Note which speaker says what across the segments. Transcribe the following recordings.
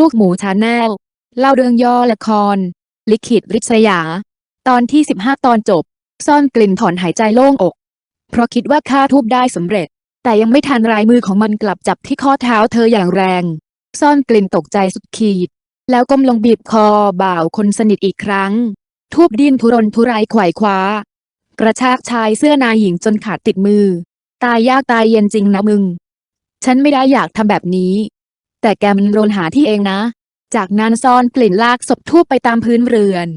Speaker 1: ลูกหมูชาแนล เล่าเรื่องย่อละคร ลิขิตริษยา ตอนที่15ตอนจบ ซ่อนกลิ่นถอนหายใจโล่งอก เพราะคิดว่าฆ่าทุบได้สำเร็จ แต่ยังไม่ทันรายมือของมันกลับจับที่ข้อเท้าเธออย่างแรง ซ่อนกลิ่นตกใจสุดขีด แล้วก้มลงบีบคอบ่าวคนสนิทอีกครั้งทูบดิ้นทุรนทุรายไขว่คว้า กระชากชายเสื้อนายหญิงจนขาดติดมือ ตายยากตายเย็นจริงนะมึง ฉันไม่ได้อยากทำแบบนี้ แต่แกมันโรนหาที่เองนะ จากนั้นซ่อนกลิ่นลากศพทูบไปตามพื้นเรือน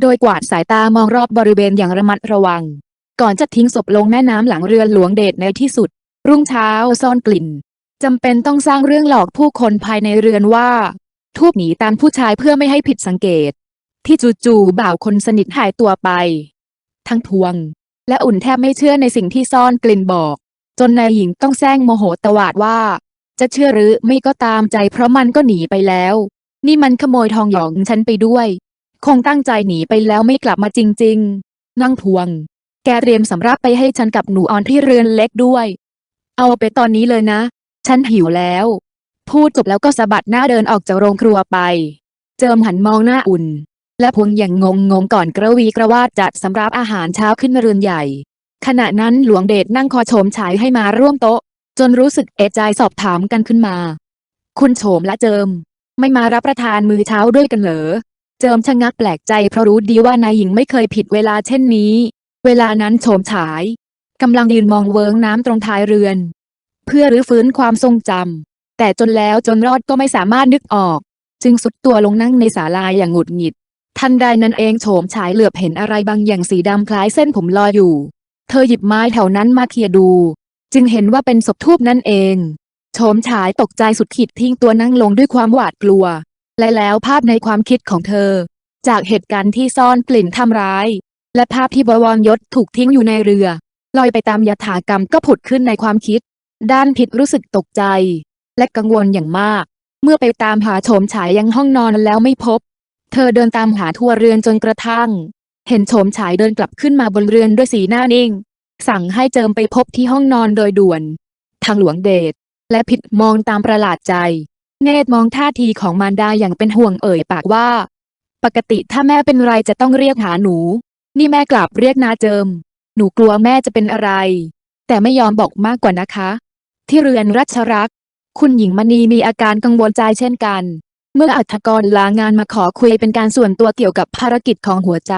Speaker 1: โดยกวาดสายตามองรอบบริเวณอย่างระมัดระวัง ก่อนจะทิ้งศพลงแม่น้ำหลังเรือนหลวงเดชในที่สุด รุ่งเช้าซ่อนกลิ่นจำเป็นต้องสร้างเรื่องหลอกผู้คนภายในเรือนว่า ทูบหนีตามผู้ชายเพื่อไม่ให้ผิดสังเกต ที่จู่ๆบ่าวคนสนิทหายตัวไป ทั้งทวง และอุ่นแทบไม่เชื่อในสิ่งที่ซ่อนกลิ่นบอก จนนายหญิงต้องแซงโมโหตวาดว่า จะเชื่อหรือไม่ก็ตามใจเพราะมันก็หนีไปแล้ว นี่มันขโมยทองหยองฉันไปด้วย คงตั้งใจหนีไปแล้วไม่กลับมาจริง ๆ นั่งทวง แกเตรียมสำรับไปให้ฉันกับหนูออนที่เรือนเล็กด้วย เอาไปตอนนี้เลยนะ ฉันหิวแล้ว พูดจบแล้วก็สะบัดหน้าเดินออกจากโรงครัวไป เจิมหันมองหน้าอุ่น และพวงอย่างงงงงก่อนกระวีกระวาดจัดสำรับอาหารเช้าขึ้นเรือนใหญ่ ขณะนั้นหลวงเดชนั่งคอโฉมฉายให้มาร่วมโต๊ะ จนรู้สึกเอะใจสอบถามกันขึ้นมา คุณโฉมและเจิม ไม่มารับประทานมื้อเช้าด้วยกันเหรอ เจิมชะงักแปลกใจเพราะรู้ดีว่านายหญิงไม่เคยผิดเวลาเช่นนี้ เวลานั้นโฉมฉายกำลังยืนมองเวิงน้ำตรงท้ายเรือน เพื่อรื้อฟื้นความทรงจำแต่จนแล้วจนรอดก็ไม่สามารถนึกออก จึงสุดตัวลงนั่งในศาลาอย่างหงุดหงิด ทันใดนั้นเองโฉมฉายเหลือบเห็นอะไรบางอย่างสีดำคล้ายเส้นผมลอยอยู่ เธอหยิบไม้แถวนั้นมาเคลียดู จึงเห็นว่าเป็นศพทูบนั่นเองโฉมฉายตกใจสุดขีดทิ้งตัวนั่งลงด้วยความหวาดกลัว และแล้วภาพในความคิดของเธอ จากเหตุการณ์ที่ซ่อนกลิ่นทำร้าย และภาพที่บวรยศถูกทิ้งอยู่ในเรือ ลอยไปตามยถากรรมก็ผุดขึ้นในความคิด ด้านผิดรู้สึกตกใจ และกังวลอย่างมาก เมื่อไปตามหาโฉมฉายยังห้องนอนแล้วไม่พบ เธอเดินตามหาทั่วเรือนจนกระทั่ง เห็นโฉมฉายเดินกลับขึ้นมาบนเรือนด้วยสีหน้านิ่ง สั่งให้เจิมไปพบที่ห้องนอนโดยด่วน ทางหลวงเดชและผิดมองตามประหลาดใจ เนตรมองท่าทีของมารดาอย่างเป็นห่วงเอ่ยปากว่า ปกติถ้าแม่เป็นไรจะต้องเรียกหาหนู นี่แม่กลับเรียกนาเจิม หนูกลัวแม่จะเป็นอะไร แต่ไม่ยอมบอกมากกว่านะคะ ที่เรือนรัชรัก คุณหญิงมณีมีอาการกังวลใจเช่นกัน เมื่ออัฐกรลางานมาขอคุยเป็นการส่วนตัวเกี่ยวกับภารกิจของหัวใจ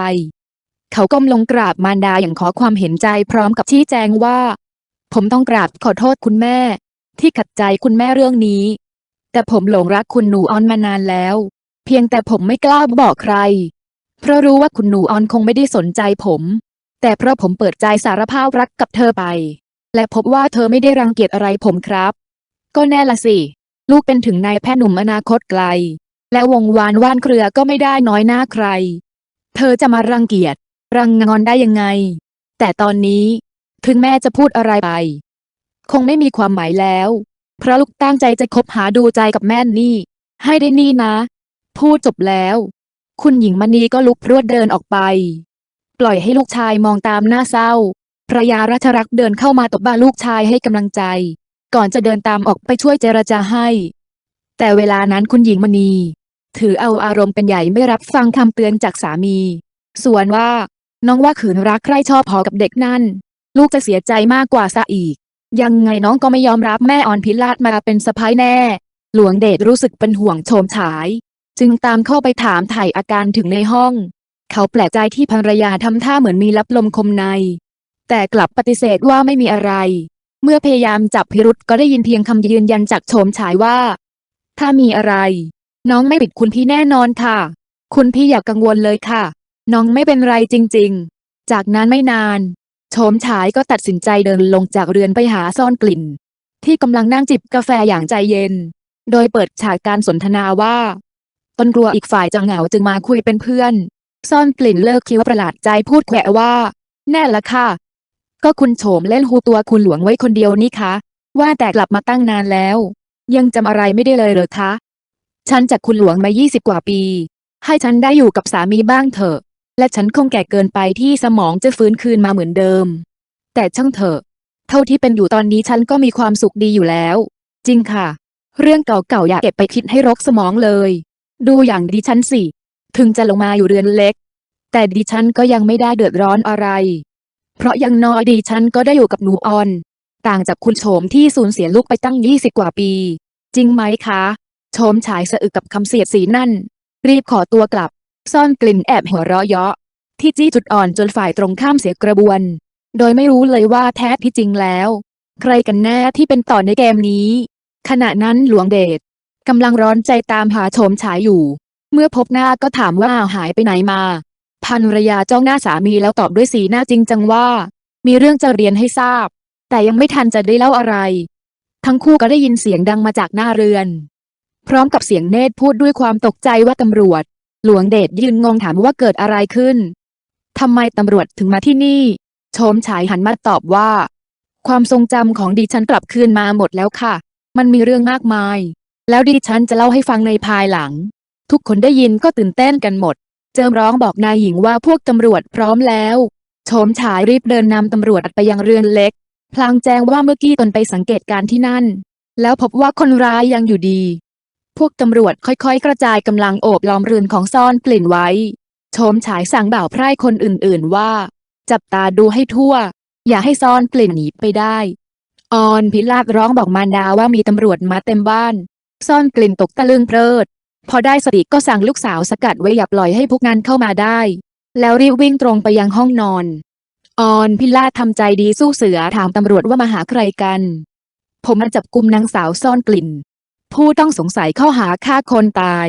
Speaker 1: เขาก้มลงกราบมารดาอย่างขอความเห็นใจพร้อมกับชี้แจงว่า ผมต้องกราบขอโทษคุณแม่ ที่ขัดใจคุณแม่เรื่องนี้ แต่ผมหลงรักคุณหนูออนมานานแล้ว เพียงแต่ผมไม่กล้าบอกใคร เพราะรู้ว่าคุณหนูออนคงไม่ได้สนใจผม แต่เพราะผมเปิดใจสารภาพรักกับเธอไป และพบว่าเธอไม่ได้รังเกียจอะไรผมครับ ก็แน่ละสิ ลูกเป็นถึงนายแพทย์หนุ่มอนาคตไกล และวงวานว่านเครือก็ไม่ได้น้อยหน้าใคร เธอจะมารังเกียจ รังงอนได้ยังไง แต่ตอนนี้ ถึงแม่จะพูดอะไรไป คงไม่มีความหมายแล้ว เพราะลูกตั้งใจจะคบหาดูใจกับแม่นี่ ให้ได้นี่นะ พูดจบแล้ว คุณหญิงมณีก็ลุกพรวดเดินออกไป ปล่อยให้ลูกชายมองตามหน้าเศร้าภรรยารัชรักษ์เดินเข้ามาตบบ่าลูกชายให้กำลังใจ ก่อนจะเดินตามออกไปช่วยเจรจาให้ แต่เวลานั้นคุณหญิงมณี ถือเอาอารมณ์เป็นใหญ่ไม่รับฟังคำเตือนจากสามี ส่วนว่า น้องว่าขืนรักใครชอบพอกับเด็กนั่น ลูกจะเสียใจมากกว่าซะอีก ยังไงน้องก็ไม่ยอมรับแม่อ่อนพิลาดมาเป็นสะพ้ายแน่ หลวงเดชรู้สึกเป็นห่วงโฉมฉาย จึงตามเข้าไปถามถ่ายอาการถึงในห้อง เขาแปลกใจที่ภรรยาทำท่าเหมือนมีรับลมคมใน แต่กลับปฏิเสธว่าไม่มีอะไร เมื่อพยายามจับพิรุษก็ได้ยินเพียงคำยืนยันจากโฉมฉายว่า ถ้ามีอะไร น้องไม่ปิดคุณพี่แน่นอนค่ะ คุณพี่อย่ากกังวลเลยค่ะ น้องไม่เป็นไรจริง ๆ จากนั้นไม่นานโฉมฉายก็ตัดสินใจเดินลงจากเรือนไปหาซ่อนกลิ่น ที่กำลังนั่งจิบกาแฟอย่างใจเย็น โดยเปิดฉากการสนทนาว่าตนกลัวอีกฝ่ายจะเหงาจึงมาคุยเป็นเพื่อน ซ่อนกลิ่นเลิกคิ้วประหลาดใจพูดแขวะว่า แน่ละค่ะ ก็คุณโฉมเล่นหูตัวคุณหลวงไว้คนเดียวนี่คะ ว่าแต่กลับมาตั้งนานแล้ว ยังจำอะไรไม่ได้เลยเหรอคะ ฉันจากคุณหลวงมา 20 กว่าปี ให้ฉันได้อยู่กับสามีบ้างเถอะ และฉันคงแก่เกินไปที่สมองจะฟื้นคืนมาเหมือนเดิม แต่ช่างเถอะ เท่าที่เป็นอยู่ตอนนี้ฉันก็มีความสุขดีอยู่แล้ว จริงค่ะ เรื่องเก่าๆอย่าเก็บไปคิดให้รกสมองเลย ดูอย่างดิฉันสิ ถึงจะลงมาอยู่เรือนเล็ก แต่ดิฉันก็ยังไม่ได้เดือดร้อนอะไร เพราะยังน้อยดิฉันก็ได้อยู่กับหนูออน ต่างจากคุณโฉมที่สูญเสียลูกไปตั้ง20กว่าปี จริงไหมคะ โฉมฉายสะอึกกับคำเสียดสีนั่น รีบขอตัวกลับ ซ่อนกลิ่นแอบหัวเราะเยาะ ที่จี้จุดอ่อนจนฝ่ายตรงข้ามเสียกระบวน โดยไม่รู้เลยว่าแท้ที่จริงแล้ว ใครกันแน่ที่เป็นต่อในเกมนี้ ขณะนั้นหลวงเดชกำลังร้อนใจตามหาโฉมฉายอยู่ เมื่อพบหน้าก็ถามว่าหายไปไหนมาภรรยาจ้องหน้าสามีแล้วตอบด้วยสีหน้าจริงจังว่า มีเรื่องจะเรียนให้ทราบ แต่ยังไม่ทันจะได้เล่าอะไร ทั้งคู่ก็ได้ยินเสียงดังมาจากหน้าเรือน พร้อมกับเสียงเนตรพูดด้วยความตกใจว่าตำรวจ หลวงเดชยืนงงถามว่าเกิดอะไรขึ้น ทำไมตำรวจถึงมาที่นี่โฉมฉายหันมาตอบว่า ความทรงจำของดิฉันกลับคืนมาหมดแล้วค่ะ มันมีเรื่องมากมาย แล้วดิฉันจะเล่าให้ฟังในภายหลัง ทุกคนได้ยินก็ตื่นเต้นกันหมด เจิมร้องบอกนายหญิงว่าพวกตำรวจพร้อมแล้วโฉมฉายรีบเดินนำตำรวจไปยังเรือนเล็ก พลางแจ้งว่าเมื่อกี้ตนไปสังเกตการณ์ที่นั่น แล้วพบว่าคนร้ายยังอยู่ดี พวกตำรวจค่อยๆ กระจายกำลังโอบล้อมเรือนของซ่อนกลิ่นไว้โฉมฉายสั่งบ่าวไพร่คนอื่นๆว่า จับตาดูให้ทั่ว อย่าให้ซ่อนกลิ่นหนีไปได้ ออนพิลาศร้องบอกมารดาว่ามีตำรวจมาเต็มบ้าน ซ่อนกลิ่นตกตะลึงเพลิด พอได้สติก็สั่งลูกสาวสกัดไว้อย่าปล่อยให้พวกนั้นเข้ามาได้ แล้วรีบวิ่งตรงไปยังห้องนอน ออนพิลาทำใจดีสู้เสือถามตำรวจว่ามาหาใครกัน ผมมาจับกุมนางสาวซ่อนกลิ่น ผู้ต้องสงสัยข้อหาฆ่าคนตาย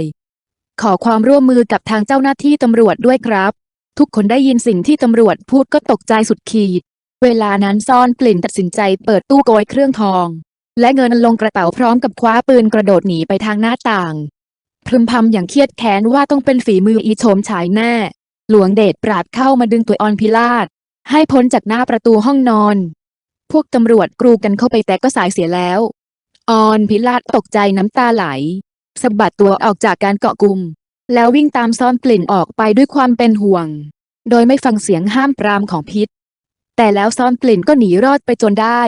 Speaker 1: ขอความร่วมมือกับทางเจ้าหน้าที่ตำรวจด้วยครับ ทุกคนได้ยินสิ่งที่ตำรวจพูดก็ตกใจสุดขีด เวลานั้นซ่อนกลิ่นตัดสินใจเปิดตู้โกยเครื่องทอง และเงินลงกระเป๋าพร้อมกับคว้าปืนกระโดดหนีไปทางหน้าต่างพึมพำอย่างเครียดแค้นว่าต้องเป็นฝีมืออีโฉมฉายแน่ หลวงเดชปราดเข้ามาดึงตัวออนพิลาศให้พ้นจากหน้าประตูห้องนอน พวกตำรวจกรูกันเข้าไปแต่ก็สายเสียแล้ว ออนพิลาศตกใจน้ำตาไหลสะบัดตัวออกจากการเกาะกลุ่ม แล้ววิ่งตามซ่อนกลิ่นออกไปด้วยความเป็นห่วง โดยไม่ฟังเสียงห้ามปรามของพิษ แต่แล้วซ่อนกลิ่นก็หนีรอดไปจนได้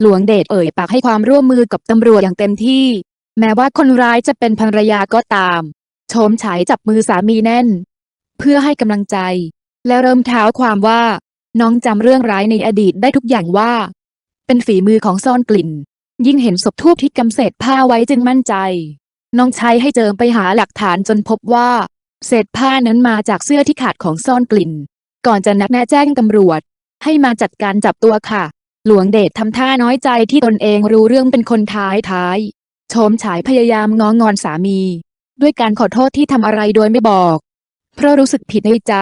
Speaker 1: หลวงเดชเอ่ยปากให้ความร่วมมือกับตำรวจอย่างเต็มที่ แม้ว่าคนร้ายจะเป็นภรรยาก็ตามโฉมฉายจับมือสามีแน่น เพื่อให้กำลังใจ แล้วเริ่มเท้าความว่า น้องจำเรื่องร้ายในอดีตได้ทุกอย่างว่า เป็นฝีมือของซ่อนกลิ่น ยิ่งเห็นศพทูบที่กำเศษผ้าไว้จึงมั่นใจ น้องใช้ให้เจิมไปหาหลักฐานจนพบว่า เศษผ้านั้นมาจากเสื้อที่ขาดของซ่อนกลิ่น ก่อนจะนัดแนะแจ้งตำรวจ ให้มาจัดการจับตัวค่ะ หลวงเดชทำท่าน้อยใจที่ตนเองรู้เรื่องเป็นคนท้ายท้ายโฉมฉายพยายามง้องอนสามี ด้วยการขอโทษที่ทำอะไรโดยไม่บอก เพราะรู้สึกผิดในใจ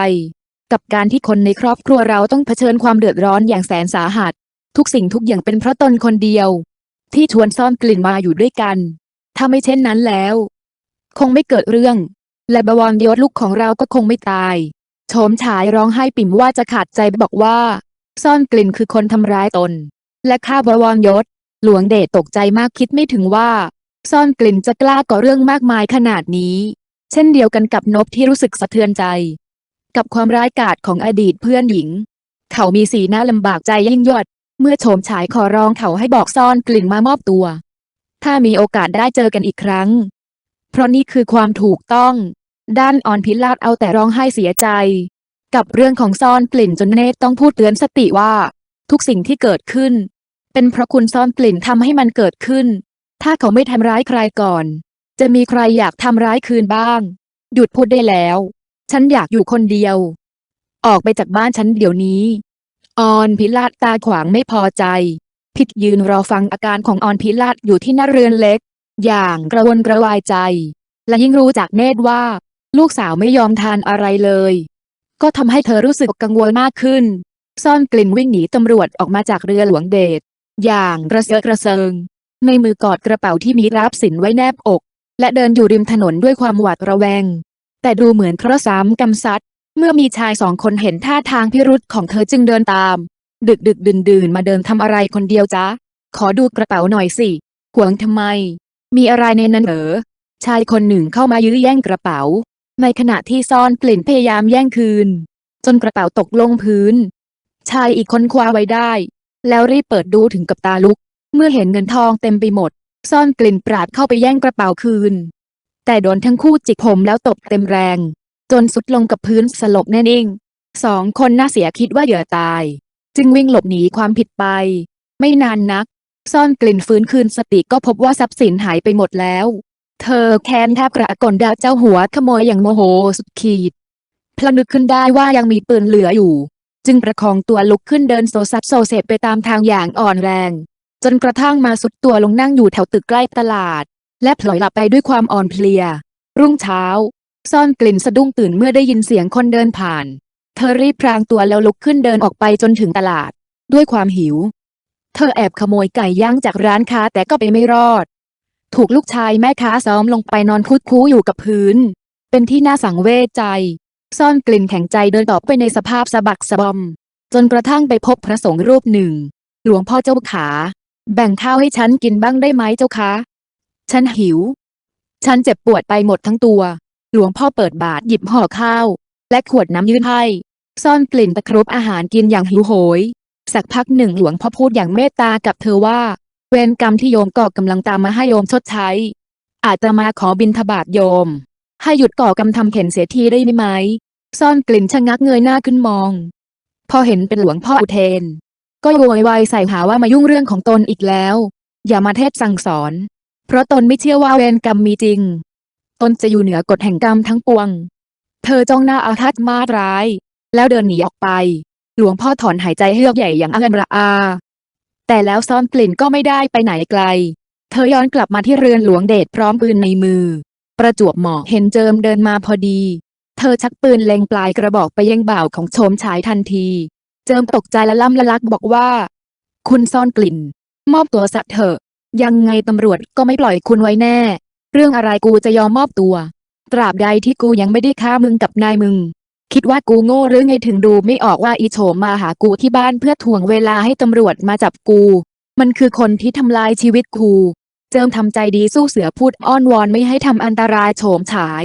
Speaker 1: กับการที่คนในครอบครัวเราต้องเผชิญความเดือดร้อนอย่างแสนสาหัส ทุกสิ่งทุกอย่างเป็นเพราะตนคนเดียว ที่ชวนซ่อนกลิ่นมาอยู่ด้วยกัน ถ้าไม่เช่นนั้นแล้ว คงไม่เกิดเรื่อง และบวรยศลูกของเราก็คงไม่ตาย โฉมฉายร้องไห้ปิ่มว่าจะขาดใจบอกว่า ซ่อนกลิ่นคือคนทำร้ายตน และฆ่าบวรยศ หลวงเดชตกใจมากคิดไม่ถึงว่า ซ่อนกลิ่นจะกล้าก่อเรื่องมากมายขนาดนี้ เช่นเดียวกันกับนบที่รู้สึกสะเทือนใจ กับความร้ายกาจของอดีตเพื่อนหญิง เขามีสีหน้าลำบากใจยิ่งยวด เมื่อโฉมฉายขอร้องเขาให้บอกซ่อนกลิ่นมามอบตัว ถ้ามีโอกาสได้เจอกันอีกครั้ง เพราะนี่คือความถูกต้อง ด้านอ่อนพิลาดเอาแต่ร้องไห้เสียใจ กับเรื่องของซ่อนกลิ่นจนเนตต้องพูดเตือนสติว่า ทุกสิ่งที่เกิดขึ้น เป็นเพราะคุณซ่อนกลิ่นทำให้มันเกิดขึ้น ถ้าเขาไม่ทำร้ายใครก่อน จะมีใครอยากทำร้ายคืนบ้าง หยุดพูดได้แล้ว ฉันอยากอยู่คนเดียว ออกไปจากบ้านฉันเดี๋ยวนี้ ออนพิลาดตาขวางไม่พอใจพิดยืนรอฟังอาการของออนพิลาดอยู่ที่หน้าเรือนเล็ก อย่างกระวนกระวายใจ และยิ่งรู้จากเนตรว่า ลูกสาวไม่ยอมทานอะไรเลย ก็ทำให้เธอรู้สึกกังวลมากขึ้น ซ่อนกลิ่นวิ่งหนีตำรวจออกมาจากเรือหลวงเดชอย่างกระเซาะกระเซิง ในมือกอดกระเป๋าที่มีรับสินไว้แนบอก และเดินอยู่ริมถนนด้วยความหวาดระแวง แต่ดูเหมือนเคราะห์ซ้ำกำซัด มื่อมีชายสองคนเห็นท่าทางพิรุษของเธอจึงเดินตาม ดึกดึกดื่นดื่นมาเดินทำอะไรคนเดียวจ๊ะ ขอดูกระเป๋าหน่อยสิหวงทำไม มีอะไรในนั้นเหรอ ชายคนหนึ่งเข้ามายื้อแย่งกระเป๋า ในขณะที่ซ่อนกลิ่นพยายามแย่งคืน จนกระเป๋าตกลงพื้น ชายอีกคนคว้าไว้ได้ แล้วรีบเปิดดูถึงกับตาลุก เมื่อเห็นเงินทองเต็มไปหมด ซ่อนกลิ่นปราดเข้าไปแย่งกระเป๋าคืน แต่โดนทั้งคู่จิกผมแล้วตบเต็มแรง จนสุดลงกับพื้นสลบแน่นิ่งสองคนน่าเสียคิดว่าเหยื่อตาย จึงวิ่งหลบหนีความผิดไป ไม่นานนัก ซ่อนกลิ่นฟื้นคืนสติก็พบว่าทรัพย์สินหายไปหมดแล้ว เธอแค้นแทบกระกนดาเจ้าหัวขโมยอย่างโมโหสุดขีดพลนึกขึ้นได้ว่ายังมีปืนเหลืออยู่ จึงประคองตัวลุกขึ้นเดินโซซัดโซเซไปตามทางอย่างอ่อนแรง จนกระทั่งมาสุดตัวลงนั่งอยู่แถวตึกใกล้ตลาด และพลอยหลับไปด้วยความอ่อนเพลีย รุ่งเช้า ซ่อนกลิ่นสะดุ้งตื่นเมื่อได้ยินเสียงคนเดินผ่าน เธอรีบพรางตัวแล้วลุกขึ้นเดินออกไปจนถึงตลาด ด้วยความหิว เธอแอบขโมยไก่ย่างจากร้านค้าแต่ก็ไปไม่รอด ถูกลูกชายแม่ค้าซ้อมลงไปนอนคุดคู้อยู่กับพื้น เป็นที่น่าสังเวชใจ ซ่อนกลิ่นแข็งใจเดินต่อไปในสภาพสะบักสะบอม จนกระทั่งไปพบพระสงฆ์รูปหนึ่ง หลวงพ่อเจ้าขา แบ่งข้าวให้ฉันกินบ้างได้ไหมเจ้าคะ ฉันหิว ฉันเจ็บปวดไปหมดทั้งตัว หลวงพ่อเปิดบาตรหยิบห่อข้าว และขวดน้ำยื่นให้ ซ่อนกลิ่นตะครุบอาหารกินอย่างหิวโหย สักพักหนึ่งหลวงพ่อพูดอย่างเมตตากับเธอว่า เวรกรรมที่โยมก่อกำลังตามมาให้โยมชดใช้ อาจจะมาขอบินทบาทโยม ให้หยุดก่อกรรมทำเข็นเสียทีได้ไหม ซ่อนกลิ่นชะงักเงยหน้าขึ้นมอง พอเห็นเป็นหลวงพ่ออุเทน ก็โวยวายใส่หาว่ามายุ่งเรื่องของตนอีกแล้ว อย่ามาเทศสั่งสอน เพราะตนไม่เชื่อว่าเวรกรรมมีจริง ตนจะอยู่เหนือกฎแห่งกรรมทั้งปวง เธอจ้องหน้าอาฆาตมาร้าย แล้วเดินหนีออกไป หลวงพ่อถอนหายใจเฮือกใหญ่อย่างอันระอา แต่แล้วซ่อนกลิ่นก็ไม่ได้ไปไหนไกล เธอย้อนกลับมาที่เรือนหลวงเดชพร้อมปืนในมือ ประจวบเหมาะเห็นเจิมเดินมาพอดี เธอชักปืนเล็งปลายกระบอกไปยังบ่าวของโฉมฉายทันที เจิมตกใจและล่ำละลักบอกว่า คุณซ่อนกลิ่น มอบตัวสักเถอะ ยังไงตำรวจก็ไม่ปล่อยคุณไว้แน่ เรื่องอะไรกูจะยอมมอบตัว ตราบใดที่กูยังไม่ได้ฆ่ามึงกับนายมึง คิดว่ากูโง่หรือไงถึงดูไม่ออกว่าอีโฉมมาหากูที่บ้านเพื่อถ่วงเวลาให้ตำรวจมาจับกู มันคือคนที่ทำลายชีวิตกู เจิมทำใจดีสู้เสือพูดอ้อนวอนไม่ให้ทำอันตรายโฉมฉาย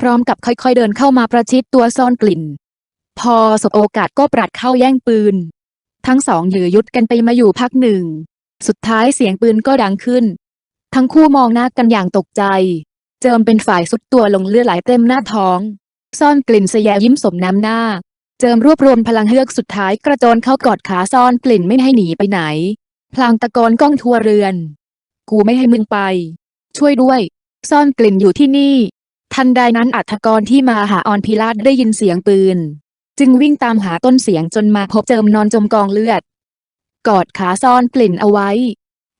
Speaker 1: พร้อมกับค่อยๆเดินเข้ามาประชิดตัวซ่อนกลิ่น พอสบโอกาสก็ปรัดเข้าแย่งปืน ทั้งสองยือยุดกันไปมาอยู่พักหนึ่ง สุดท้ายเสียงปืนก็ดังขึ้น ทั้งคู่มองหน้ากันอย่างตกใจ เจิมเป็นฝ่ายสุดตัวลงเลือดไหลเต็มหน้าท้อง ซ่อนกลิ่นเสยยิ้มสมน้ำหน้า เจิมรวบรวมพลังเฮือกสุดท้ายกระโจนเข้ากอดขาซ่อนกลิ่นไม่ให้หนีไปไหน พลางตะโกนก้องทัวเรือน กูไม่ให้มึงไป ช่วยด้วย ซ่อนกลิ่นอยู่ที่นี่ ทันใดนั้นอัฐกรที่มาหาออนพิราชได้ยินเสียงปืน จึงวิ่งตามหาต้นเสียงจนมาพบเจิมนอนจมกองเลือด กอดขาซ่อนกลิ่นเอาไว้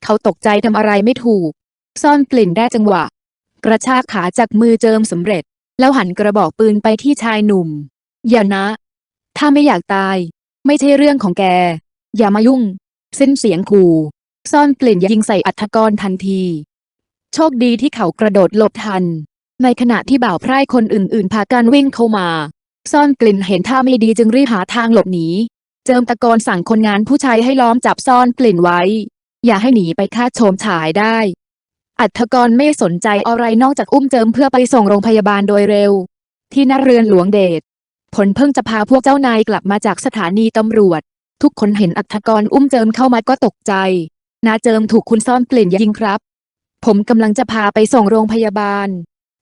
Speaker 1: เขาตกใจทำอะไรไม่ถูก ซ่อนกลิ่นได้จังหวะ กระชากขาจากมือเจิมสำเร็จ แล้วหันกระบอกปืนไปที่ชายหนุ่ม อย่านะ ถ้าไม่อยากตาย ไม่ใช่เรื่องของแก อย่ามายุ่งสิ้นเสียงขู่ซ่อนกลิ่นยิงใส่อัฐกรทันที โชคดีที่เขากระโดดหลบทัน ในขณะที่บ่าวไพร่คนอื่นๆ พากันวิ่งเข้ามา ซ่อนกลิ่นเห็นท่าไม่ดีจึงรีบหาทางหลบหนี เจิมตะกนสั่งคนงานผู้ชายให้ล้อมจับซ่อนกลิ่นไว้ อย่าให้หนีไปฆ่าโฉมฉายได้ อัฐกรไม่สนใจอะไรนอกจากอุ้มเจิมเพื่อไปส่งโรงพยาบาลโดยเร็ว ที่นาเรือนหลวงเดชผลเพิ่งจะพาพวกเจ้านายกลับมาจากสถานีตำรวจ ทุกคนเห็นอัฐกรอุ้มเจิมเข้ามาก็ตกใจ นาเจิมถูกคุณซ่อนกลิ่นยิงครับ ผมกำลังจะพาไปส่งโรงพยาบาล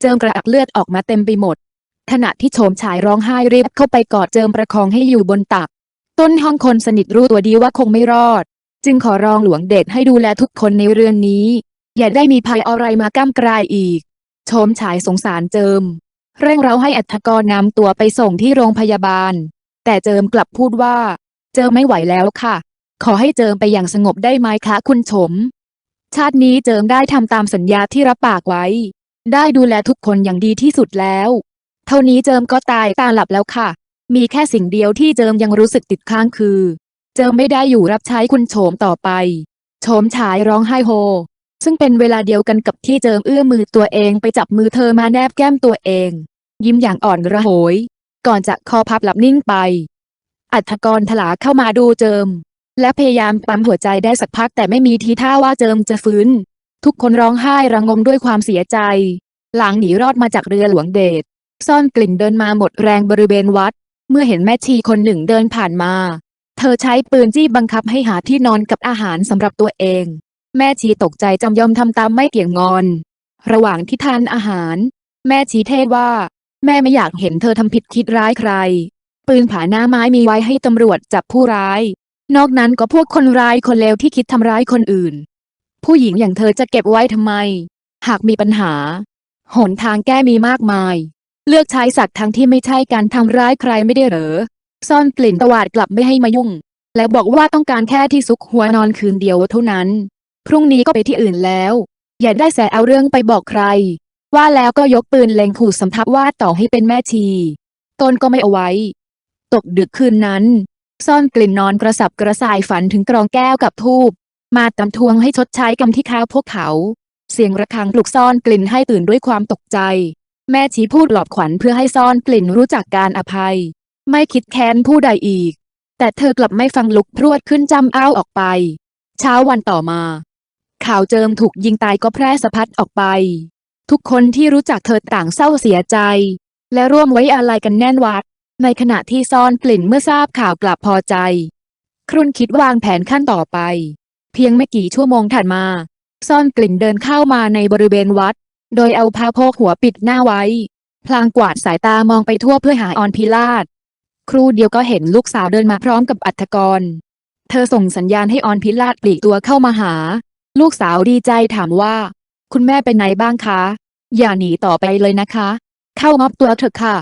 Speaker 1: เจิมกระอักเลือดออกมาเต็มไปหมด ขณะที่โฉมฉายร้องไห้รีบเข้าไปกอดเจิมประคองให้อยู่บนตัก ต้นห้องคนสนิทรู้ตัวดีว่าคงไม่รอด จึงขอร้องหลวงเดชให้ดูแลทุกคนในเรืองนี้ อย่าได้มีภัยอะไรมาก้ามกลายอีกโฉมฉายสงสารเจิม เร่งเร้าให้อัฐกรนำตัวไปส่งที่โรงพยาบาล แต่เจิมกลับพูดว่า เจิมไม่ไหวแล้วค่ะ ขอให้เจิมไปอย่างสงบได้ไหมคะคุณชมชาตินี้เจิมได้ทำตามสัญญาที่รับปากไว้ ได้ดูแลทุกคนอย่างดีที่สุดแล้ว เท่านี้เจิมก็ตายตาหลับแล้วค่ะ มีแค่สิ่งเดียวที่เจิมยังรู้สึกติดค้างคือ เจิมไม่ได้อยู่รับใช้คุณโฉมต่อไป โฉมฉายร้องไห้โฮ ซึ่งเป็นเวลาเดียวกันกับที่เจิมเอื้อมือตัวเองไปจับมือเธอมาแนบแก้มตัวเอง ยิ้มอย่างอ่อนระโหย ก่อนจะคอพับหลับนิ่งไป อัฐกรถลาเข้ามาดูเจิม และพยายามปั๊มหัวใจได้สักพักแต่ไม่มีทีท่าว่าเจิมจะฟื้น ทุกคนร้องไห้ระงมด้วยความเสียใจ หลังหนีรอดมาจากเรือหลวงเดชซ่อนกลิ่นเดินมาหมดแรงบริเวณวัด เมื่อเห็นแม่ชีคนหนึ่งเดินผ่านมา เธอใช้ปืนจี้บังคับให้หาที่นอนกับอาหารสำหรับตัวเอง แม่ชีตกใจจำยอมทำตามไม่เกี่ยงงอน ระหว่างที่ทานอาหาร แม่ชีเทศว่า แม่ไม่อยากเห็นเธอทำผิดคิดร้ายใคร ปืนผาหน้าไม้มีไว้ให้ตำรวจจับผู้ร้าย นอกนั้นก็พวกคนร้ายคนเลวที่คิดทำร้ายคนอื่น ผู้หญิงอย่างเธอจะเก็บไว้ทำไม หากมีปัญหา หนทางแก้มีมากมาย เลือกใช้สัตว์ทั้งที่ไม่ใช่การทำร้ายใครไม่ได้เหรอ ซ่อนกลิ่นตวาดกลับไม่ให้มายุ่ง และบอกว่าต้องการแค่ที่ซุกหัวนอนคืนเดียวเท่านั้น พรุ่งนี้ก็ไปที่อื่นแล้ว อย่าได้แสเอาเรื่องไปบอกใคร ว่าแล้วก็ยกปืนเล็งขู่สำทับว่าต่อให้เป็นแม่ชี ตนก็ไม่เอาไว้ ตกดึกคืนนั้น ซ่อนกลิ่นนอนกระสับกระส่ายฝันถึงกรองแก้วกับทูบมาตำทวงให้ชดใช้กรรมที่ค้าพวกเขา เสียงระฆังปลุกซ่อนกลิ่นให้ตื่นด้วยความตกใจ แม่ชีพูดหลอบขวัญเพื่อให้ซ่อนกลิ่นรู้จักการอภัย ไม่คิดแค้นผู้ใดอีก แต่เธอกลับไม่ฟังลุกพรวดขึ้นจำอ้าวออกไป เช้าวันต่อมา ข่าวเจิมถูกยิงตายก็แพร่สะพัดออกไป ทุกคนที่รู้จักเธอต่างเศร้าเสียใจ และร่วมไว้อาลัยกันแน่นวัด ในขณะที่ซ่อนกลิ่นเมื่อทราบข่าวกลับพอใจ ครุ่นคิดวางแผนขั้นต่อไป เพียงไม่กี่ชั่วโมงถัดมา ซ่อนกลิ่นเดินเข้ามาในบริเวณวัด โดยเอาผ้าโพกหัวปิดหน้าไว้ พลางกวาดสายตามองไปทั่วเพื่อหาออนพิลาศครูเดียวก็เห็นลูกสาวเดินมาพร้อมกับอัฐกร เธอส่งสัญญาณให้ออนพิลาศปลีกตัวเข้ามาหา ลูกสาวดีใจถามว่า คุณแม่เป็นไหนบ้างคะ อย่าหนีต่อไปเลยนะคะ เข้ามอบตัวเถอะค่ะ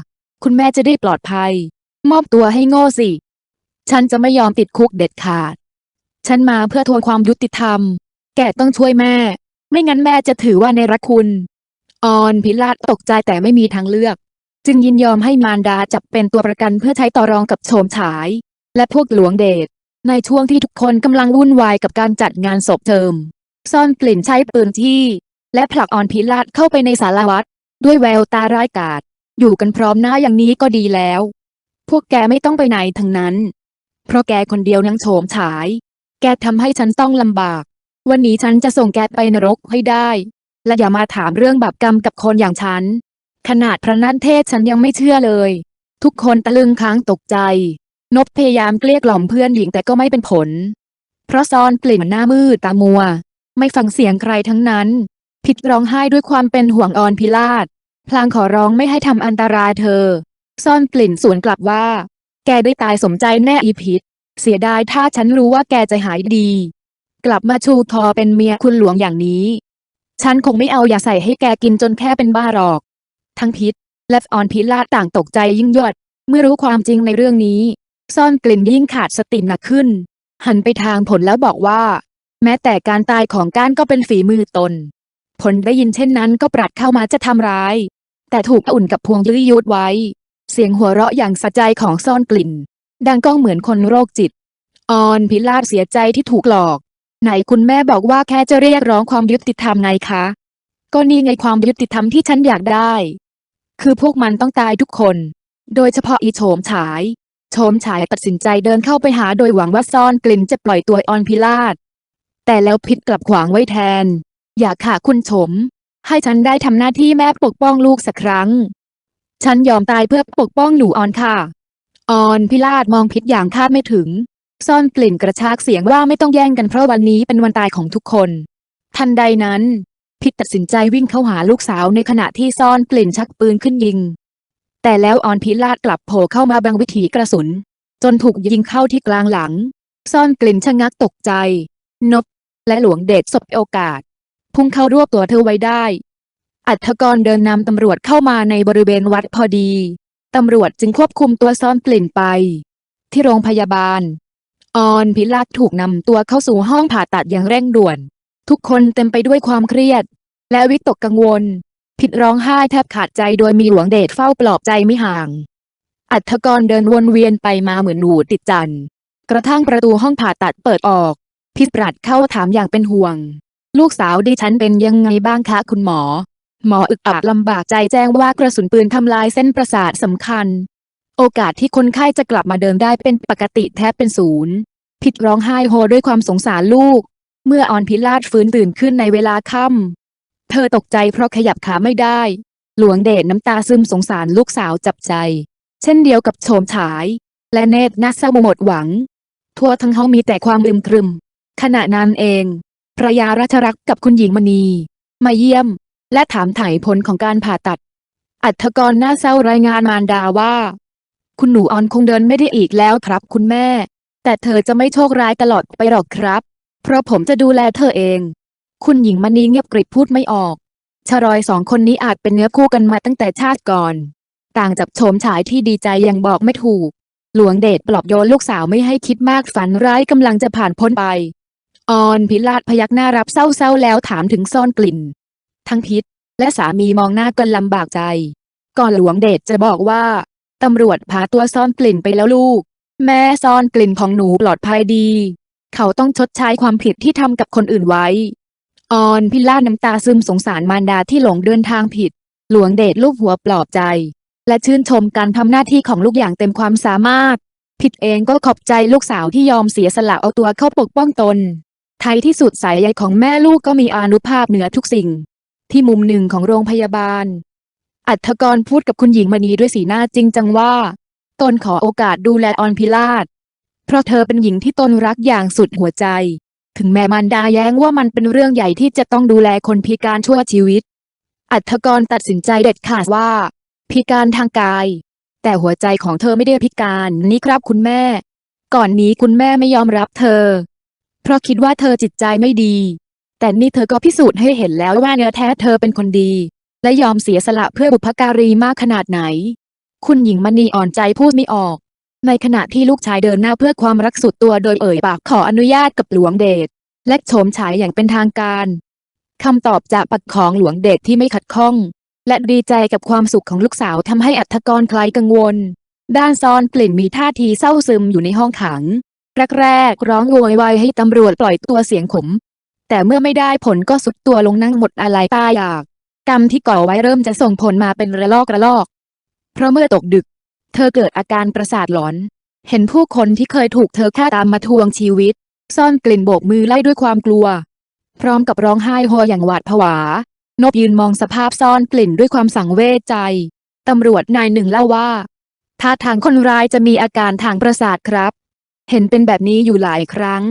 Speaker 1: คุณแม่จะได้ปลอดภัย มอบตัวให้โง่สิ ฉันจะไม่ยอมติดคุกเด็ดขาด ฉันมาเพื่อทวงความยุติธรรม แกต้องช่วยแม่ ไม่งั้นแม่จะถือว่าในรักคุณ ออนพิลาศตกใจแต่ไม่มีทางเลือก จึงยินยอมให้มารดาจับเป็นตัวประกันเพื่อใช้ต่อรองกับโฉมฉาย และพวกหลวงเดชในช่วงที่ทุกคนกำลังวุ่นวายกับการจัดงานศพเทิม ซ่อนกลิ่นใช้ปืนที่ และผลักออนพิลาศเข้าไปในศาลาวัดด้วยแววตาร้ายกาจอยู่กันพร้อมหน้าอย่างนี้ก็ดีแล้ว พวกแกไม่ต้องไปไหนทั้งนั้น เพราะแกคนเดียวนังโฉมฉาย แกทำให้ฉันต้องลำบาก วันนี้ฉันจะส่งแกไปนรกให้ได้ และอย่ามาถามเรื่องบาปกรรมกับคนอย่างฉัน ขนาดพระนันเทศฉันยังไม่เชื่อเลย ทุกคนตะลึงค้างตกใจ นบพยายามเกลี้ยกล่อมเพื่อนหญิงแต่ก็ไม่เป็นผล เพราะซ่อนกลิ่นหน้ามืดตามัว ไม่ฟังเสียงใครทั้งนั้น พิดร้องไห้ด้วยความเป็นห่วงออนพิลาศพลางขอร้องไม่ให้ทำอันตรายเธอ ซ่อนกลิ่นสวนกลับว่า แกได้ตายสมใจแน่อีพิษเสียดายถ้าฉันรู้ว่าแกจะหายดี กลับมาชูคอเป็นเมียคุณหลวงอย่างนี้ ฉันคงไม่เอาอย่าใส่ให้แกกินจนแค่เป็นบ้าหรอก ทั้งพิษและออนพิลาศต่างตกใจยิ่งยวดเมื่อรู้ความจริงในเรื่องนี้ ซ่อนกลิ่นยิ่งขาดสติหนักขึ้น หันไปทางผลแล้วบอกว่า แม้แต่การตายของก้านก็เป็นฝีมือตน ผลได้ยินเช่นนั้นก็ปรัดเข้ามาจะทำร้าย แต่ถูกอุ่นกับพวงยุยยุดไว้ เสียงหัวเราะอย่างสะใจของซ่อนกลิ่น ดังก้องเหมือนคนโรคจิต ออนพิลาศเสียใจที่ถูกหลอก ไหนคุณแม่บอกว่าแค่จะเรียกร้องความยุติธรรมไงคะ ก็นี่ไงความยุติธรรมที่ฉันอยากได้ คือพวกมันต้องตายทุกคน โดยเฉพาะอีโฉมฉายโฉมฉายตัดสินใจเดินเข้าไปหาโดยหวังว่าซ่อนกลิ่นจะปล่อยตัวออนพิลาศ แต่แล้วพิษกลับขวางไว้แทน อยากค่ะคุณโฉมให้ฉันได้ทำหน้าที่แม่ปกป้องลูกสักครั้ง ฉันยอมตายเพื่อปกป้องหนูออนค่ะ ออนพิลาศมองพิษอย่างคาดไม่ถึง ซ่อนกลิ่นกระชากเสียงว่าไม่ต้องแย่งกันเพราะวันนี้เป็นวันตายของทุกคน ทันใดนั้น พิษตัดสินใจวิ่งเข้าหาลูกสาวในขณะที่ซ่อนกลิ่นชักปืนขึ้นยิง แต่แล้วออนพิลาศกลับโผล่เข้ามาบังวิถีกระสุน จนถูกยิงเข้าที่กลางหลัง ซ่อนกลิ่นชะงักตกใจ นบ และหลวงเดชสบโอกาส พุ่งเข้ารวบตัวเธอไว้ได้ อัฐกรเดินนำตำรวจเข้ามาในบริเวณวัดพอดี ตำรวจจึงควบคุมตัวซ่อนกลิ่นไป ที่โรงพยาบาล ออนพิลาศถูกนำตัวเข้าสู่ห้องผ่าตัดอย่างเร่งด่วน ทุกคนเต็มไปด้วยความเครียด และวิตกกังวล ผิดร้องไห้แทบขาดใจโดยมีหลวงเดชเฝ้าปลอบใจไม่ห่าง อัฐกรเดินวนเวียนไปมาเหมือนหนูติดจันทร์กระทั่งประตูห้องผ่าตัดเปิดออก พิษปรัดเข้าถามอย่างเป็นห่วง ลูกสาวดิฉันเป็นยังไงบ้างคะคุณหมอ หมออึกอักลำบากใจแจ้งว่ากระสุนปืนทำลายเส้นประสาทสำคัญ โอกาสที่คนไข้จะกลับมาเดินได้เป็นปกติแทบเป็นศูนย์พิษร้องไห้โฮด้วยความสงสารลูก เมื่อออนพิลาศฟื้นตื่นขึ้นในเวลาค่ำเธอตกใจเพราะขยับขาไม่ได้ หลวงเดชน้ำตาซึมสงสารลูกสาวจับใจ เช่นเดียวกับโฉมฉาย และเนตรน่าเศร้าหมดหวัง ทั่วทั้งห้องมีแต่ความอึมครึม ขณะนั้นเองพระยาราชรักษ์กับคุณหญิงมณี มาเยี่ยม และถามไถ่ผลของการผ่าตัด อัฐกรหน้าเศร้ารายงานมารดาว่า คุณหนูออนคงเดินไม่ได้อีกแล้วครับคุณแม่ แต่เธอจะไม่โชคร้ายตลอดไปหรอกครับ เพราะผมจะดูแลเธอเอง คุณหญิงมณีเงียบกริบพูดไม่ออกชรอยสองคนนี้อาจเป็นเนื้อคู่กันมาตั้งแต่ชาติก่อน ต่างจากโฉมฉายที่ดีใจยังบอกไม่ถูก หลวงเดชปลอบโยนลูกสาวไม่ให้คิดมากฝันร้ายกำลังจะผ่านพ้นไป ออนพิลาดพยักหน้ารับเศร้าๆแล้วถามถึงซ่อนกลิ่น ทั้งพิษและสามีมองหน้ากันลำบากใจ ก่อนหลวงเดชจะบอกว่าตำรวจพาตัวซ่อนกลิ่นไปแล้วลูก แม่ซ่อนกลิ่นของหนูปลอดภัยดี เขาต้องชดใช้ความผิดที่ทำกับคนอื่นไว้ ออนพิลาดน้ำตาซึมสงสารมารดาที่หลงเดินทางผิด หลวงเดชลูกหัวปลอบใจ และชื่นชมการทำหน้าที่ของลูกอย่างเต็มความสามารถ ผิดเองก็ขอบใจลูกสาวที่ยอมเสียสละเอาตัวเข้าปกป้องตน ท้ายที่สุดสายใยของแม่ลูกก็มีอานุภาพเหนือทุกสิ่ง ที่มุมหนึ่งของโรงพยาบาล อัฐกรพูดกับคุณหญิงมณีด้วยสีหน้าจริงจังว่า ตนขอโอกาสดูแลออนพิลาศเพราะเธอเป็นหญิงที่ตนรักอย่างสุดหัวใจ ถึงแม้มารดาแย้งว่ามันเป็นเรื่องใหญ่ที่จะต้องดูแลคนพิการชั่วชีวิต อัฐกรตัดสินใจเด็ดขาดว่า พิการทางกาย แต่หัวใจของเธอไม่ได้พิการนี่ครับคุณแม่ ก่อนนี้คุณแม่ไม่ยอมรับเธอ เพราะคิดว่าเธอจิตใจไม่ดี แต่นี่เธอก็พิสูจน์ให้เห็นแล้วว่าเนื้อแท้เธอเป็นคนดี และยอมเสียสละเพื่อบุพการีมากขนาดไหน คุณหญิงมณีอ่อนใจพูดไม่ออก ในขณะที่ลูกชายเดินหน้าเพื่อความรักสุดตัวโดยเอ่ยปากขออนุญาตกับหลวงเดชและโฉมฉายอย่างเป็นทางการคำตอบจากปากของหลวงเดชที่ไม่ขัดข้อง และดีใจกับความสุขของลูกสาวทำให้อัฐกรคลายกังวล ด้านซอนกลิ่นมีท่าทีเศร้าซึมอยู่ในห้องขัง แรกๆร้องโวยวายให้ตำรวจปล่อยตัวเสียงขม แต่เมื่อไม่ได้ผลก็สุดตัวลงนั่งหมดอะไรตายอยาก กรรมที่ก่อไว้เริ่มจะส่งผลมาเป็นระลอกระลอก เพราะเมื่อตกดึก เธอเกิดอาการประสาทหลอน เห็นผู้คนที่เคยถูกเธอฆ่าตามมาทวงชีวิต ซ่อนกลิ่นโบกมือไล่ด้วยความกลัว พร้อมกับร้องไห้โฮอย่างหวาดผวา นบยืนมองสภาพซ่อนกลิ่นด้วยความสังเวชใจตำรวจนายหนึ่งเล่าว่าท่าทางคนร้ายจะมีอาการทางประสาทครับ เห็นเป็นแบบนี้อยู่หลายครั้ง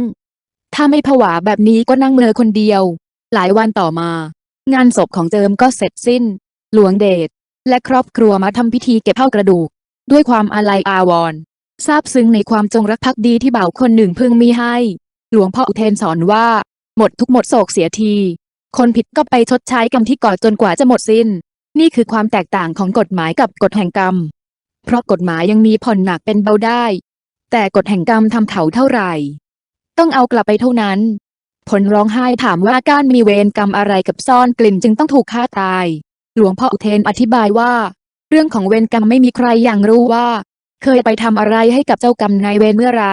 Speaker 1: ถ้าไม่ผวาแบบนี้ก็นั่งเมอคนเดียว หลายวันต่อมา งานศพของเจิมก็เสร็จสิ้น หลวงเดชและครอบครัวมาทำพิธีเก็บเท่ากระดูก ด้วยความอาลัยอาวรณ์ซาบซึ้งในความจงรักภักดีที่บ่าวคนหนึ่งพึงมีให้ หลวงพ่ออุเทนสอนว่า หมดทุกหมดโศกเสียที คนผิดก็ไปชดใช้กรรมที่ก่อจนกว่าจะหมดสิ้น นี่คือความแตกต่างของกฎหมายกับกฎแห่งกรรม เพราะกฎหมายยังมีผ่อนหนักเป็นเบาได้ แต่กฎแห่งกรรมทำเขาเท่าไหร่ ต้องเอากลับไปเท่านั้น ผลร้องไห้ถามว่ากานมีเวรกรรมอะไรกับซ่อนกลิ่นจึงต้องถูกฆ่าตาย หลวงพ่ออุเทนอธิบายว่า เรื่องของเวรกรรมไม่มีใครอย่างรู้ว่า เคยไปทำอะไรให้กับเจ้ากรรมนายเวรเมื่อไร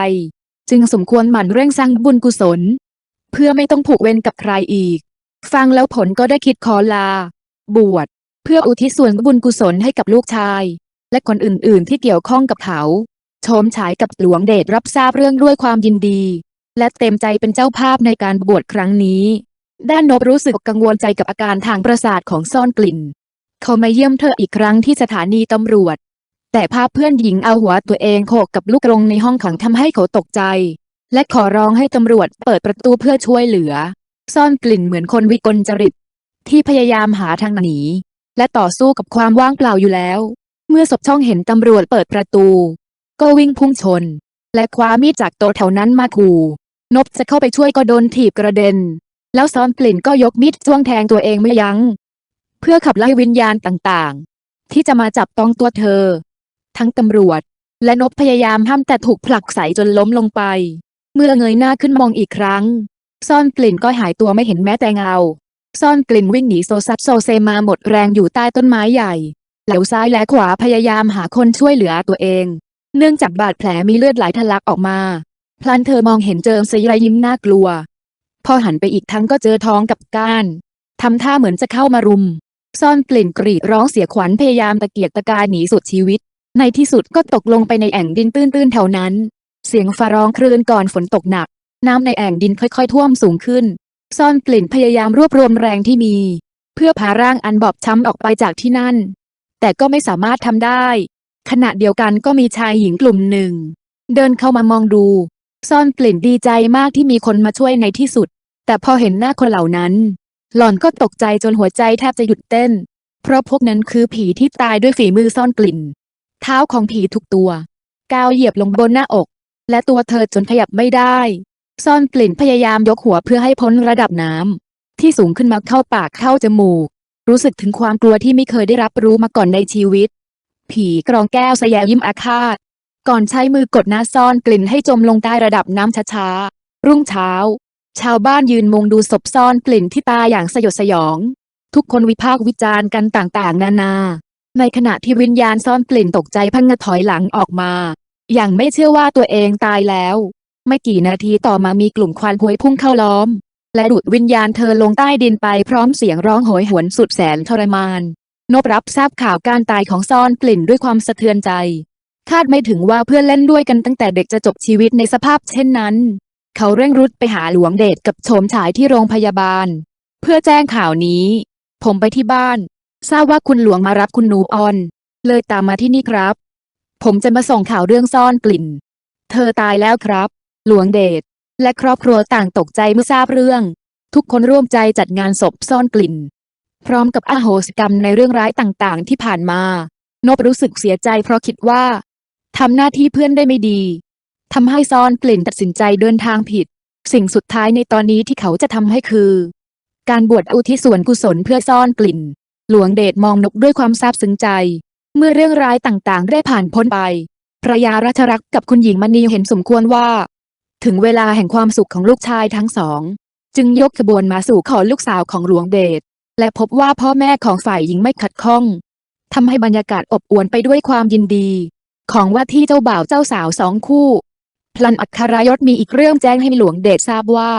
Speaker 1: จึงสมควรหมั่นเร่งสร้างบุญกุศล เพื่อไม่ต้องผูกเวรกับใครอีก ฟังแล้วผลก็ได้คิดขอลา บวชเพื่ออุทิศส่วนบุญกุศลให้กับลูกชาย และคนอื่นๆ ที่เกี่ยวข้องกับเขา โฉมฉายกับหลวงเดชรับทราบเรื่องด้วยความยินดี และเต็มใจเป็นเจ้าภาพในการบวชครั้งนี้ ด้านนบรู้สึกกังวลใจกับอาการทางประสาทของซ่อนกลิ่น เขามาเยี่ยมเธออีกครั้งที่สถานีตำรวจ แต่ภาพเพื่อนหญิงเอาหัวตัวเองโขกกับลูกกรงในห้องขังทำให้เขาตกใจ และขอร้องให้ตำรวจเปิดประตูเพื่อช่วยเหลือ ซ่อนกลิ่นเหมือนคนวิกลจริต ที่พยายามหาทางหนีและต่อสู้กับความว่างเปล่าอยู่แล้ว เมื่อศพช่องเห็นตำรวจเปิดประตู ก็วิ่งพุ่งชน และคว้ามีดจากโต๊ะแถวนั้นมาขู่นบจะเข้าไปช่วยก็โดนถีบกระเด็น แล้วซ่อนกลิ่นก็ยกมีดจ้วงแทงตัวเองไม่ยัง้ง เพื่อขับไล่วิญญาณต่างๆ ที่จะมาจับต้องตัวเธอ ทั้งตำรวจ และนบพยายามห้ามแต่ถูกผลักใส่จนล้มลงไป เมื่อเงยหน้าขึ้นมองอีกครั้ง ซ่อนกลิ่นก็หายตัวไม่เห็นแม้แต่เงา ซ่อนกลิ่นวิ่งหนีโซซัดโซเซมาหมดแรงอยู่ใต้ต้นไม้ใหญ่ เหลวซ้ายและขวาพยายามหาคนช่วยเหลือตัวเอง เนื่องจากบาดแผลมีเลือดไหลทะลักออกมา พลันเธอมองเห็นเจิมสยายยิ้มน่ากลัว พอหันไปอีกทั้งก็เจอท้องกับก้านทำท่าเหมือนจะเข้ามารุม ซ่อนกลิ่นกรีดร้องเสียขวัญพยายามตะเกียกตะกายหนีสุดชีวิต ในที่สุดก็ตกลงไปในแอ่งดินตื้นๆแถวนั้น เสียงฟ้าร้องคลื่นก่อนฝนตกหนัก น้ำในแอ่งดินค่อยๆท่วมสูงขึ้น ซ่อนกลิ่นพยายามรวบรวมแรงที่มี เพื่อพาร่างอันบอบช้ำออกไปจากที่นั่น แต่ก็ไม่สามารถทำได้ ขณะเดียวกันก็มีชายหญิงกลุ่มหนึ่ง เดินเข้ามามองดู ซ่อนกลิ่นดีใจมากที่มีคนมาช่วยในที่สุด แต่พอเห็นหน้าคนเหล่านั้น หล่อนก็ตกใจจนหัวใจแทบจะหยุดเต้น เพราะพวกนั้นคือผีที่ตายด้วยฝีมือซ่อนกลิ่น เท้าของผีทุกตัว ก้าวเหยียบลงบนหน้าอก และตัวเธอจนขยับไม่ได้ ซ่อนกลิ่นพยายามยกหัวเพื่อให้พ้นระดับน้ำที่สูงขึ้นมาเข้าปากเข้าจมูก รู้สึกถึงความกลัวที่ไม่เคยได้รับรู้มาก่อนในชีวิต ผีกรองแก้วสยยิ้มอาฆาต ก่อนใช้มือกดหน้าซ่อนกลิ่นให้จมลงใต้ระดับน้ำช้าๆ รุ่งเช้า ชาวบ้านยืนมุงดูศพซ่อนกลิ่นที่ตาอย่างสยดสยอง ทุกคนวิพากษ์วิจารณ์กันต่างๆ นานา ในขณะที่วิญญาณซ่อนกลิ่นตกใจพังงะถอยหลังออกมา อย่างไม่เชื่อว่าตัวเองตายแล้ว ไม่กี่นาทีต่อมามีกลุ่มควันพวยพุ่งเข้าล้อมและดูดวิญญาณเธอลงใต้ดินไปพร้อมเสียงร้องโหยหวนสุดแสนทรมาน นบรับทราบข่าวการตายของซอนกลิ่นด้วยความสะเทือนใจ คาดไม่ถึงว่าเพื่อนเล่นด้วยกันตั้งแต่เด็กจะจบชีวิตในสภาพเช่นนั้น เขาเร่งรุดไปหาหลวงเดชกับโฉมฉายที่โรงพยาบาล เพื่อแจ้งข่าวนี้ ผมไปที่บ้าน ทราบว่าคุณหลวงมารับคุณหนูออน เลยตามมาที่นี่ครับ ผมจะมาส่งข่าวเรื่องซ่อนกลิ่น เธอตายแล้วครับ หลวงเดชและครอบครัวต่างตกใจเมื่อทราบเรื่อง ทุกคนร่วมใจจัดงานศพซ่อนกลิ่น พร้อมกับอโหสิกรรมในเรื่องร้ายต่างๆ ที่ผ่านมา นบรู้สึกเสียใจเพราะคิดว่าทำหน้าที่เพื่อนได้ไม่ดีทำให้ซ่อนกลิ่นตัดสินใจเดินทางผิด สิ่งสุดท้ายในตอนนี้ที่เขาจะทำให้คือ การบวชอุทิศส่วนกุศลเพื่อซ่อนกลิ่น หลวงเดชมองนกด้วยความซาบซึ้งใจ เมื่อเรื่องร้ายต่างๆ ได้ผ่านพ้นไปพระยารัชรักษ์กับคุณหญิงมณีเห็นสมควรว่า ถึงเวลาแห่งความสุขของลูกชายทั้งสอง จึงยกขบวนมาสู่ขอลูกสาวของหลวงเดช และพบว่าพ่อแม่ของฝ่ายหญิงไม่ขัดข้องทำให้บรรยากาศอบอวลไปด้วยความยินดี ของว่าที่เจ้าบ่าวเจ้าสาวสองคู่ พลันอัครายศมีอีกเรื่องแจ้งให้หลวงเดชทราบว่า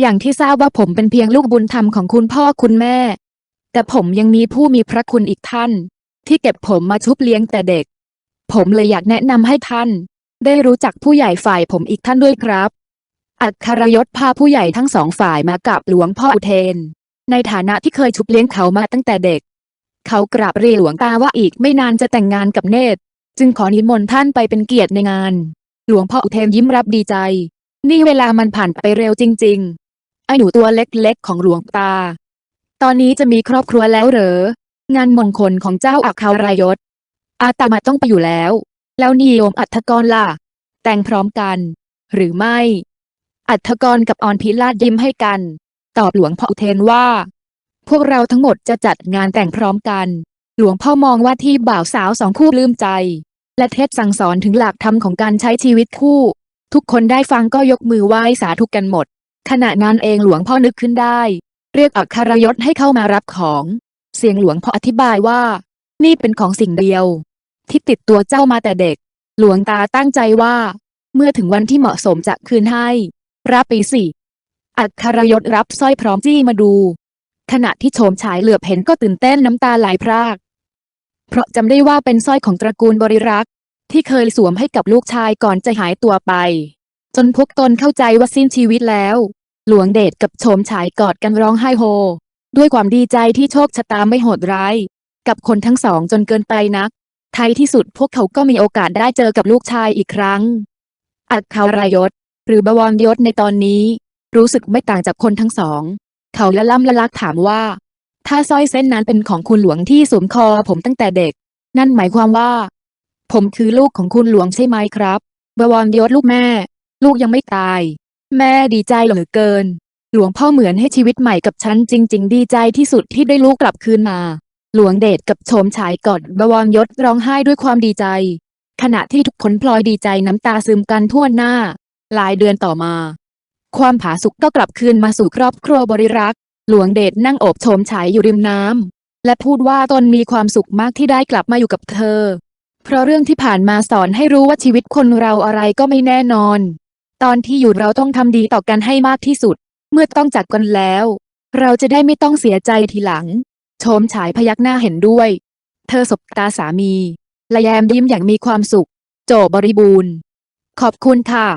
Speaker 1: อย่างที่ทราบว่าผมเป็นเพียงลูกบุญธรรมของคุณพ่อคุณแม่ แต่ผมยังมีผู้มีพระคุณอีกท่าน ที่เก็บผมมาชุบเลี้ยงแต่เด็ก ผมเลยอยากแนะนำให้ท่าน ได้รู้จักผู้ใหญ่ฝ่ายผมอีกท่านด้วยครับ อัครยศพาผู้ใหญ่ทั้งสองฝ่ายมากับหลวงพ่ออุเทน ในฐานะที่เคยชุบเลี้ยงเขามาตั้งแต่เด็ก เขากราบเรียนหลวงตาว่าอีกไม่นานจะแต่งงานกับเนตร จึงขอนิมนต์ท่านไปเป็นเกียรติในงาน หลวงพ่ออุเทนยิ้มรับดีใจ นี่เวลามันผ่านไปเร็วจริงๆไอหนูตัวเล็กๆของหลวงตา ตอนนี้จะมีครอบครัวแล้วเหรอ งานมงคลของเจ้าอัครายศ อาตมาต้องไปอยู่แล้ว แล้วนิยมอัฐกรล่ะ แต่งพร้อมกัน หรือไม่ อัฐกรกับออนพิลาดยิ้มให้กัน ตอบหลวงพ่ออุเทนว่า พวกเราทั้งหมดจะจัดงานแต่งพร้อมกัน หลวงพ่อมองว่าที่บ่าวสาวสองคู่ลืมใจ และเทศสั่งสอนถึงหลักธรรมของการใช้ชีวิตคู่ ทุกคนได้ฟังก็ยกมือไหว้สาธุกันหมด ขณะนั้นเองหลวงพ่อนึกขึ้นได้ เรียกอัครยศให้เข้ามารับของ เสียงหลวงพ่ออธิบายว่า นี่เป็นของสิ่งเดียว ที่ติดตัวเจ้ามาแต่เด็ก หลวงตาตั้งใจว่า เมื่อถึงวันที่เหมาะสมจะคืนให้รับไปสิ อัครยศรับสร้อยพร้อมจี้มาดู ขณะที่โฉมฉายเหลือบเห็นก็ตื่นเต้นน้ำตาไหลพราก เพราะจำได้ว่าเป็นสร้อยของตระกูลบริรักษ์ ที่เคยสวมให้กับลูกชายก่อนจะหายตัวไป จนพวกตนเข้าใจว่าสิ้นชีวิตแล้ว หลวงเดชกับโฉมฉายกอดกันร้องไห้โฮ ด้วยความดีใจที่โชคชะตาไม่โหดร้าย กับคนทั้งสองจนเกินไปนักท้ายที่สุดพวกเขาก็มีโอกาสได้เจอกับลูกชายอีกครั้ง อัคารายศ หรือบวรยศในตอนนี้ รู้สึกไม่ต่างจากคนทั้งสอง เขาละล่ำละลักถามว่า ถ้าสร้อยเส้นนั้นเป็นของคุณหลวงที่สวมคอผมตั้งแต่เด็ก นั่นหมายความว่า ผมคือลูกของคุณหลวงใช่ไหมครับ บวรยศลูกแม่ ลูกยังไม่ตาย แม่ดีใจเหลือเกิน หลวงพ่อเหมือนให้ชีวิตใหม่กับฉันจริง ๆ ดีใจที่สุดที่ได้ลูกกลับคืนมา หลวงเดชกับโฉมฉายกอดบวรยศร้องไห้ด้วยความดีใจ ขณะที่ทุกคนพลอยดีใจน้ำตาซึมกันทั่วหน้า หลายเดือนต่อมา ความผาสุกก็กลับคืนมาสู่ครอบครัวบริรักษ์ หลวงเดชนั่งโอบโฉมฉายอยู่ริมน้ำ และพูดว่าตนมีความสุขมากที่ได้กลับมาอยู่กับเธอ เพราะเรื่องที่ผ่านมาสอนให้รู้ว่าชีวิตคนเราอะไรก็ไม่แน่นอน ตอนที่อยู่เราต้องทำดีต่อกันให้มากที่สุด เมื่อต้องจากกันแล้ว เราจะได้ไม่ต้องเสียใจทีหลัง โฉมฉายพยักหน้าเห็นด้วย เธอสบตาสามี และแยมยิ้มอย่างมีความสุข โจบริบูรณ์ ขอบคุณค่ะ